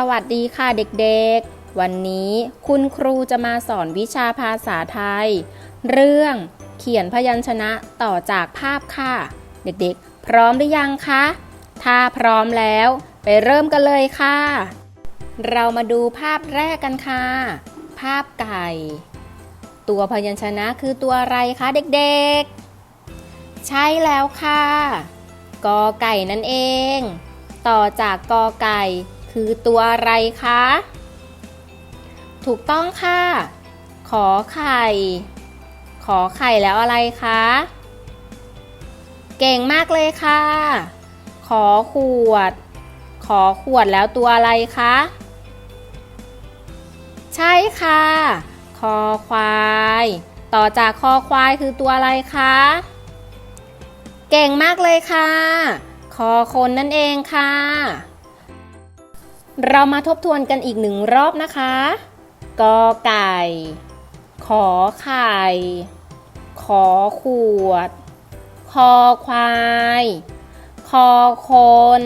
สวัสดีค่ะเด็กๆ วันนี้คุณครูจะมาสอนวิชาภาษาไทย เรื่องเขียนพยัญชนะต่อจากภาพค่ะ เด็กๆ พร้อมหรือยังคะ ถ้าพร้อมแล้วไปเริ่มกันเลยค่ะ เรามาดูภาพแรกกันค่ะ ภาพไก่ ตัวพยัญชนะคือตัวอะไรคะเด็กๆ ใช่แล้วค่ะ กอไก่นั่นเอง ต่อจากกอไก่ คือตัวอะไรคะ ถูกต้องค่ะ ขอไข่ ขอไข่แล้วอะไรคะ เก่งมากเลยค่ะ ขอขวด ขอขวดแล้วตัวอะไรคะ ใช่ค่ะ คอควาย ต่อจากคอควายคือตัวอะไรคะ เก่งมากเลยค่ะ คอคนนั่นเองค่ะ เรามาทบทวนกันอีกหนึ่งรอบนะคะกอไก่ ขอไข่ ขอขวด คอควาย คอคน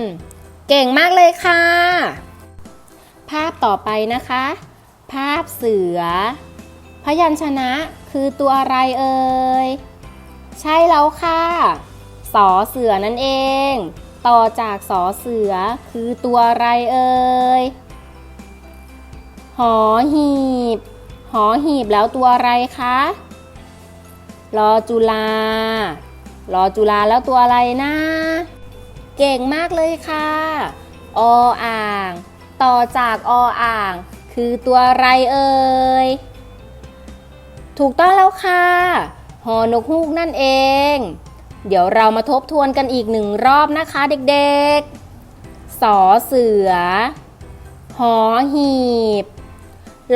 เก่งมากเลยค่ะ ภาพต่อไปนะคะ ภาพเสือ พยัญชนะคือตัวอะไรเอ่ย ใช่แล้วค่ะ สอเสือนั่นเอง ต่อจากสอเสือคือตัวอะไรเอ่ย หอหีบ หอหีบแล้วตัวอะไรคะรอจุลารอจุลาแล้วตัวอะไรนะ เก่งมากเลยค่ะ ออ่าง ต่อจากออ่าง คือตัวอะไรเอ่ย ถูกต้องแล้วค่ะ หอนกฮูกนั่นเอง เดี๋ยวเรามาทบทวนกันอีกหนึ่งรอบนะคะเด็กๆ สอเสือ หอหีบ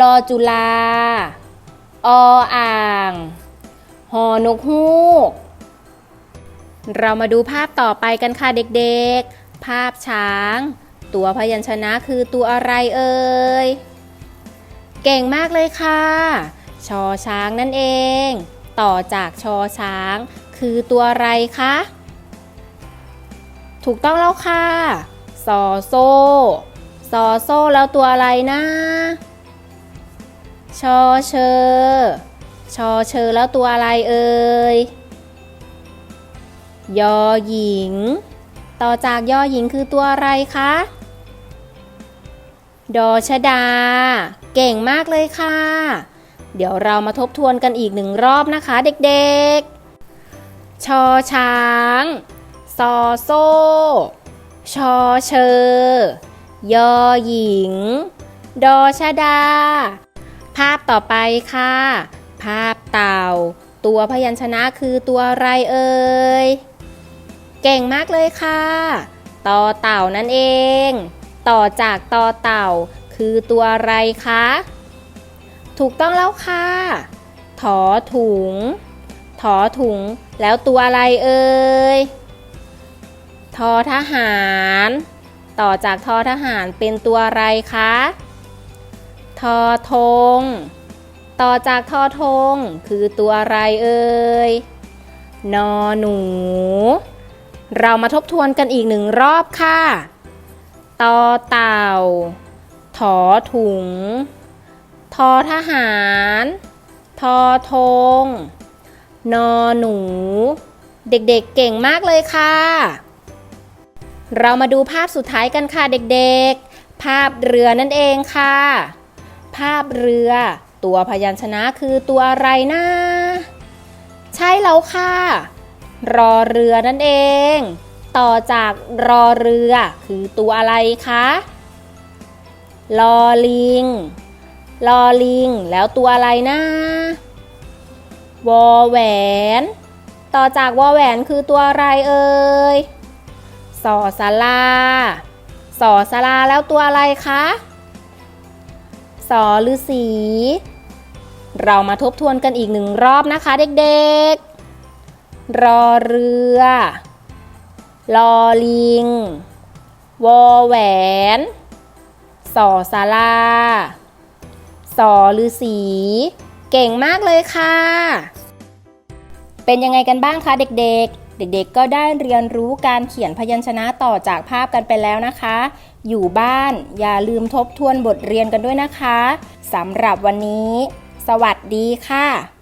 รอจุลา ออ่าง หอนกฮูก เรามาดูภาพต่อไปกันค่ะเด็กๆ ภาพช้าง ตัวพยัญชนะคือตัวอะไรเอ่ย เก่งมากเลยค่ะ ชอช้างนั่นเอง ต่อจากชอช้าง คือตัวอะไรคะ ถูกต้องแล้วค่ะซอโซ่ซอโซ่แล้วตัวอะไรนะ ชอเชอชอเชอแล้วตัวอะไรเอ่ย ยอหญิง ต่อจากยอหญิงคือตัวอะไรคะ ดอชดา เก่งมากเลยค่ะ เดี๋ยวเรามาทบทวนกันอีกหนึ่งรอบนะคะเด็กๆ ชอช้าง ซอโซ่ ชอเชอยอหญิง ดอชดา ภาพต่อไปค่ะ ภาพเต่า ตัวพยัญชนะคือตัวอะไรเอ่ย เก่งมากเลยค่ะ ต่อเต่านั่นเอง ต่อจากต่อเต่าคือตัวอะไรคะ ถูกต้องแล้วค่ะ ถอถุง ถอถุง แล้วตัวอะไรเอ่ยทอทหาร ต่อจากทอทหารเป็นตัวอะไรคะ ทอธง ต่อจากทอธงคือตัวอะไรเอ่ย นอหนู เรามาทบทวนกันอีกหนึ่งรอบค่ะ ตอเต่า ถอถุง ทอทหาร ทอธง นอหนู เด็กๆเก่งมากเลยค่ะ เรามาดูภาพสุดท้ายกันค่ะเด็กๆ ภาพเรือนั่นเองค่ะ ภาพเรือ ตัวพยัญชนะคือตัวอะไรนะ ใช่แล้วค่ะ รอเรือนั่นเอง ต่อจากรอเรือ คือตัวอะไรคะลอลิงลอลิง แล้วตัวอะไรนะ วอแหวน ต่อจากวอแหวนคือตัวอะไรเอ่ยสอสาราสอสาราแล้วตัวอะไรคะสอฤาษีเรามาทบทวนกันอีกหนึ่งรอบนะคะเด็กๆ รอเรือลอลิง วอแหวนสอสาราสอฤาษี เก่งมากเลยค่ะ เป็นยังไงกันบ้างคะเด็กๆ เด็กๆ ก็ได้เรียนรู้การเขียนพยัญชนะต่อจากภาพกันไปแล้วนะคะ อยู่บ้านอย่าลืมทบทวนบทเรียนกันด้วยนะคะสำหรับวันนี้ สวัสดีค่ะ